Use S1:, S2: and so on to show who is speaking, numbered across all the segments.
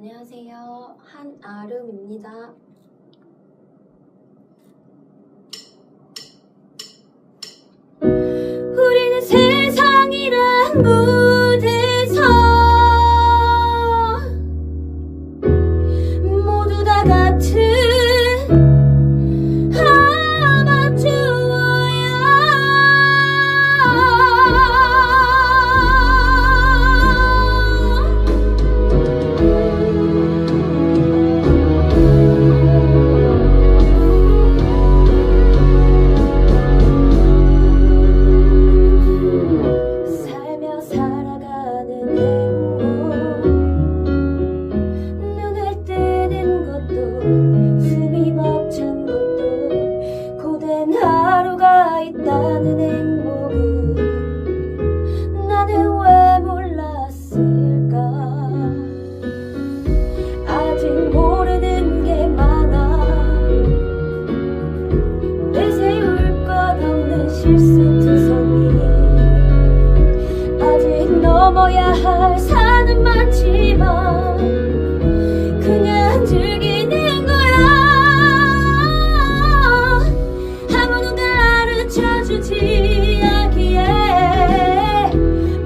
S1: 안녕하세요. 한아름입니다. 질서투성이. 아직 넘어야 할 산은 많지만 그냥 즐기는 거야. 아무도 가르쳐주지 않기에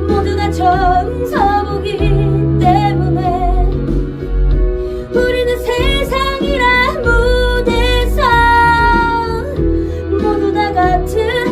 S1: 모두가 처음 서보기 때문에 우리는 세상이란 무대에서 모두 다 같은